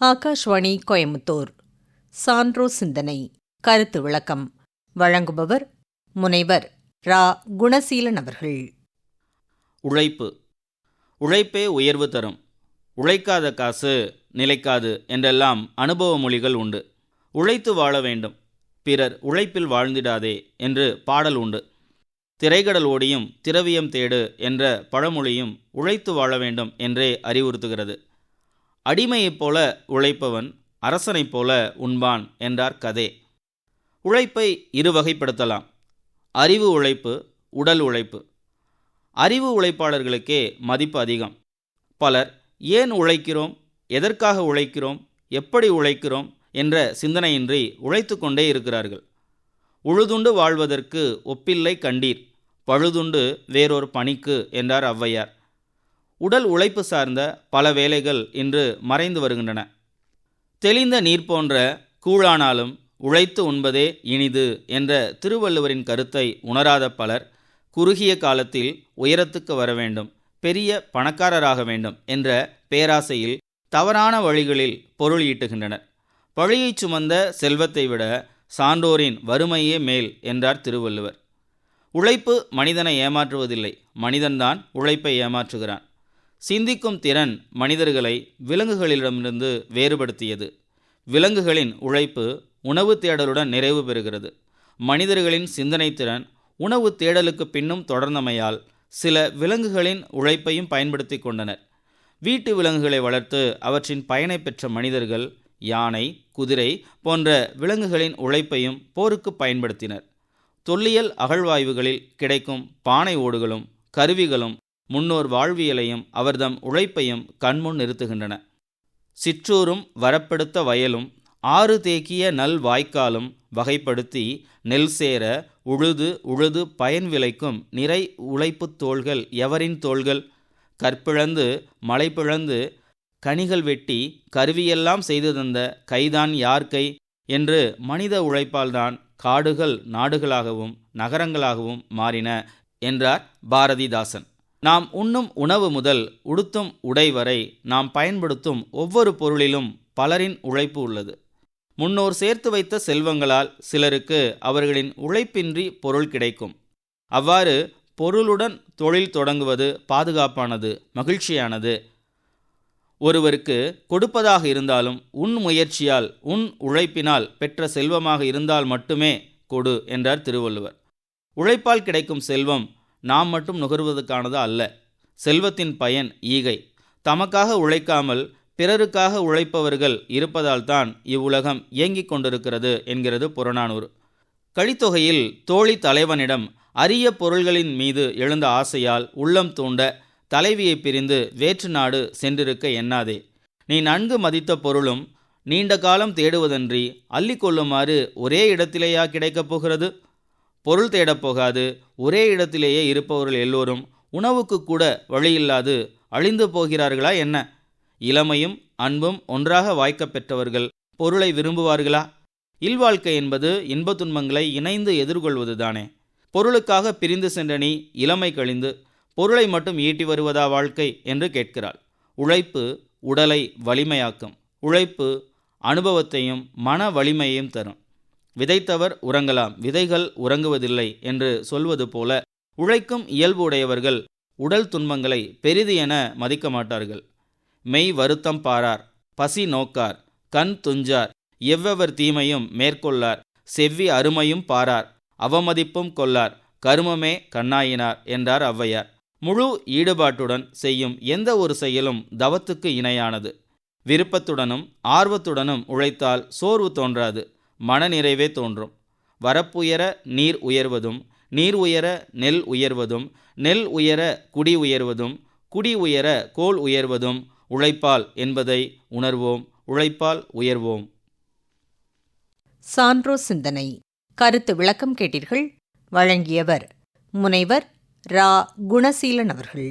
ஆகாஷ்வாணி கோயமுத்தூர் சான்றோ சிந்தனை கருத்து விளக்கம். வழங்குபவர் முனைவர் ரா. குணசீலன் அவர்கள். உழைப்பு. உழைப்பே உயர்வு தரும். உழைக்காத காசு நிலைக்காது என்றெல்லாம் அனுபவ மொழிகள் உண்டு. உழைத்து வாழ வேண்டும். பிறர் உழைப்பில் வாழ்ந்திடாதே என்று பாடல் உண்டு. திரைகடல் ஓடியும் திரவியம் தேடு என்ற பழமொழியும் உழைத்து வாழ வேண்டும் என்றே அறிவுறுத்துகிறது. அடிமையைப் போல உழைப்பவன் அரசனைப் போல உண்பான் என்றார் கதே. உழைப்பை இரு வகைப்படுத்தலாம். அறிவு உழைப்பு உடல் உழைப்பு. அறிவு உழைப்பாளர்களுக்கே மதிப்பு அதிகம். பலர் ஏன் உழைக்கிறோம்? எதற்காக உழைக்கிறோம்? எப்படி உழைக்கிறோம்? என்ற சிந்தனையின்றி உழைத்து கொண்டே இருக்கிறார்கள். உழுதுண்டு வாழ்வதற்கு ஒப்பில்லை கண்டீர். பழுதுண்டு வேறொரு பணிக்கு என்றார் ஔவையார். உடல் உழைப்பு சார்ந்த பல வேலைகள் இன்று மறைந்து வருகின்றன. தெளிந்த நீர் போன்ற கூழானாலும் உழைத்து உண்பதே இனிது என்ற திருவள்ளுவரின் கருத்தை உணராத பலர் குறுகிய காலத்தில் உயரத்துக்கு வர வேண்டும் பெரிய பணக்காரராக வேண்டும் என்ற பேராசையில் தவறான வழிகளில் பொருள் ஈட்டுகின்றனர். பழியைச் சுமந்த செல்வத்தை விட சான்றோரின் வறுமையே மேல் என்றார் திருவள்ளுவர். உழைப்பு மனிதனை ஏமாற்றுவதில்லை மனிதன்தான் உழைப்பை ஏமாற்றுகிறான். சிந்திக்கும் திறன் மனிதர்களை விலங்குகளிடமிருந்து வேறுபடுத்தியது. விலங்குகளின் உழைப்பு உணவு தேடலுடன் நிறைவு பெறுகிறது. மனிதர்களின் சிந்தனை திறன் உணவு தேடலுக்கு பின்னும் தொடர்ந்தமையால் சில விலங்குகளின் உழைப்பையும் பயன்படுத்தி கொண்டனர். வீட்டு விலங்குகளை வளர்த்து அவற்றின் பயனை பெற்ற மனிதர்கள் யானை குதிரை போன்ற விலங்குகளின் உழைப்பையும் போருக்கு பயன்படுத்தினர். தொல்லியல் அகழ்வாய்வுகளில் கிடைக்கும் பானை ஓடுகளும் கருவிகளும் முன்னோர் வாழ்வியலையும் அவர்தம் உழைப்பையும் கண்முன் நிறுத்துகின்றன. சிற்றூரும் வரப்படுத்த வயலும் ஆறு தேக்கிய நல் வாய்க்காலும் வகைப்படுத்தி நெல் சேர உழுது உழுது பயன் விளைக்கும் நிறை உழைப்புத் தோள்கள் எவரின் தோள்கள்? கற்பிழந்து மலை பிழந்து கனிகள் வெட்டி கருவியெல்லாம் செய்து தந்த கைதான் யார் கை? என்று மனித உழைப்பால்தான் காடுகள் நாடுகளாகவும் நகரங்களாகவும் மாறின என்றார் பாரதிதாசன். நாம் உண்ணும் உணவு முதல் உடுத்தும் உடை வரை நாம் பயன்படுத்தும் ஒவ்வொரு பொருளிலும் பலரின் உழைப்பு உள்ளது. முன்னோர் சேர்த்து வைத்த செல்வங்களால் சிலருக்கு அவர்களின் உழைப்பின்றி பொருள் கிடைக்கும். அவ்வாறு பொருளுடன் தொழில் தொடங்குவது பாதுகாப்பானது மகிழ்ச்சியானது. ஒருவருக்கு கொடுப்பதாக இருந்தாலும் உன் முயற்சியால் உன் உழைப்பினால் பெற்ற செல்வமாக இருந்தால் மட்டுமே கொடு என்றார் திருவள்ளுவர். உழைப்பால் கிடைக்கும் செல்வம் நாம் மட்டும் நுகர்வதற்கானது அல்ல. செல்வத்தின் பயன் ஈகை. தமக்காக உழைக்காமல் பிறருக்காக உழைப்பவர்கள் இருப்பதால் தான் இவ்வுலகம் இயங்கிக் கொண்டிருக்கிறது என்கிறது புறநானூறு. கழித்தொகையில் தோழி தலைவனிடம் அரிய பொருள்களின் மீது எழுந்த ஆசையால் உள்ளம் தூண்ட தலைவியை பிரிந்து வேற்று நாடு சென்றிருக்க எண்ணாதே. நீ நன்கு மதித்த பொருளும் நீண்ட காலம் தேடுவதன்றி அள்ளிக்கொள்ளுமாறு ஒரே இடத்திலேயா கிடைக்கப் போகிறது? பொருள் தேடப் போகாது. ஒரே இடத்திலேயே இருப்பவர்கள் எல்லோரும் உணவுக்கு கூட வழியில்லாது அழிந்து போகிறார்களா என்ன? இளமையும் அன்பும் ஒன்றாக வாய்க்கப் பெற்றவர்கள் பொருளை விரும்புவார்களா? இல்வாழ்க்கை என்பது இன்பத் துன்பங்களை இணைந்து எதிர்கொள்வதுதானே பொருளுக்காக பிரிந்து சென்ற நீ இளமை கழிந்து பொருளை மட்டும் ஈட்டி வருவதா வாழ்க்கை? என்று கேட்கிறாள். உழைப்பு உடலை வலிமையாக்கும். உழைப்பு அனுபவத்தையும் மன வலிமையையும் தரும். விதைத்தவர் உறங்கலாம் விதைகள் உறங்குவதில்லை என்று சொல்வது போல உழைக்கும் இயல்பு உடையவர்கள் உடல் துன்பங்களை பெரிது என மதிக்க மாட்டார்கள். மெய் வருத்தம் பாரார் பசி நோக்கார் கண் துஞ்சார் எவ்வவர் தீமையும் மேற்கொள்ளார் செவ்வி அருமையும் பாரார் அவமதிப்பும் கொள்ளார் கருமமே கண்ணாயினார் என்றார் ஔவையார். முழு ஈடுபாட்டுடன் செய்யும் எந்த ஒரு செயலும் தவத்துக்கு இணையானது. விருப்பத்துடனும் ஆர்வத்துடனும் உழைத்தால் சோர்வு தோன்றாது. மனநிறைவே தோன்றும். வரப்புயர நீர் உயர்வதும் நீர் உயர நெல் உயர்வதும் நெல் உயர குடி உயர்வதும் குடி உயர கோல் உயர்வதும் உழைப்பால் என்பதை உணர்வோம் உழைப்பால் உயர்வோம். சான்றோ சிந்தனை. கருத்து விளக்கம் கேட்டீர்கள் வழங்கியவர் முனைவர் ரா. குணசீலன் அவர்கள்.